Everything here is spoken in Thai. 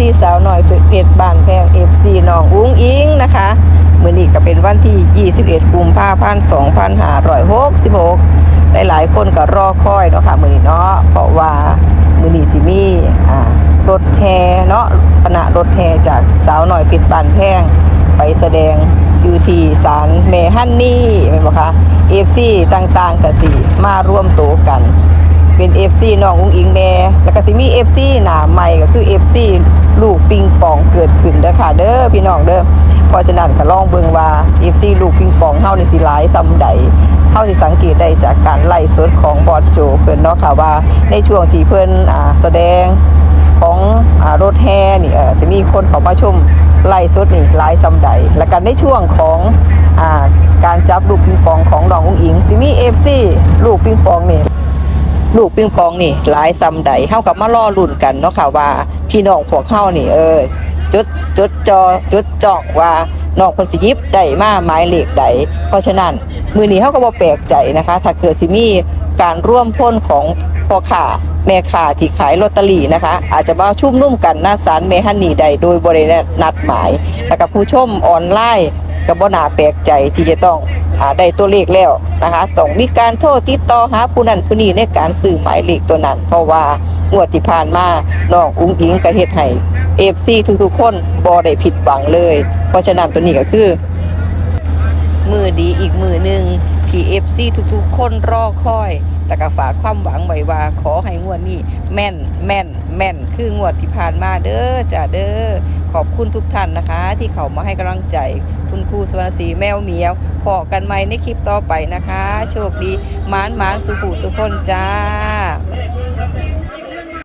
FC สาวหน่อยเพชรบ้านแพง FC น้องอุ้งอิงนะคะมื้อนี้ก็เป็นวันที่ 21 กุมภาพันธ์2566 หลายๆ คนก็รอคอยเนาะค่ะมื้อนี้เนาะเพราะว่ามื้อนี้สิมีอ่ารถแห่เนาะคณะรถแห่จากสาวหน่อยเพชรบ้านแพงไปแสดงอยู่ที่ศาลแม่ฮันนี่แม่นบ่คะ FC ต่างๆก็สิมาร่วมโตกัน เป็น FC น้องอุ้งอิงแน่แล้วก็สิมี FC หน้าใหม่ก็คือ FC ลูกปิงปองเกิดขึ้นเด้อค่ะ เด้อพี่น้องเด้อเพราะฉะนั้นก็ลองเบิ่งว่า FC ลูกปิงปองเฮานี่สิหลายซำใดเฮาสิสังเกตได้จากการไล่สดของบอสโจเพิ่นเนาะค่ะว่าในช่วงที่เพิ่นอ่าแสดงของอารถแห่นี่เออสิมีคนเขามาชมไล่สดนี่หลายซำใดแล้วกันในช่วงของอ่าการจับลูกปิงปองของน้องอุ้งอิงสิมี FC ลูกปิงปองนี่ ลูกปิงปองนี่ หลายซำใดเฮากับมารอลุ้นกันเนาะค่ะว่าพี่น้องพวกเฮานี่เออจดจดจอจดจ้องว่าน้องเพิ่นสิยิบได้มาหมายเลขใดเพราะฉะนั้นมื้อนี้เฮาก็บ่แปลกใจนะคะ ถ้าเกิดสิมีการร่วมพ้นของพ่อค้าแม่ค้าที่ขายลอตเตอรี่นะคะ อาจจะมาชุ่มนุ่มกันหน้าศาลแม่ฮันนี่ใดโดยบ่ได้นัดหมาย แล้วก็ผู้ชมออนไลน์ก็บ่น่าแปลกใจที่จะต้อง ได้ตัวเลขแล้วนะคะต้องมีการโทรติดต่อหาผู้นั้นผู้นี้ในการซื้อหมายเลขตัวนั้น เพราะว่างวดที่ผ่านมาน้องอุ้งอิงก็เฮ็ดให้ FC ทุกๆ คนบ่ได้ผิดหวังเลย เพราะฉะนั้นตัวนี้ก็คือ มือดีอีกมือหนึ่งที่ FC ทุกๆ คนรอคอยแล้วก็ฝากความหวังไว้ว่าขอให้งวดนี้ แม่นแม่นแม่นคืองวดที่ผ่านมาเด้อจ้าเด้อ ขอบคุณทุกท่านนะคะ ที่เขามาให้กำลังใจ คุณครูสวรรณศรีแมวเหมียวพอกันใหม่ในคลิปต่อไปนะคะ โชคดีมานมานสุขุสุคนจ้า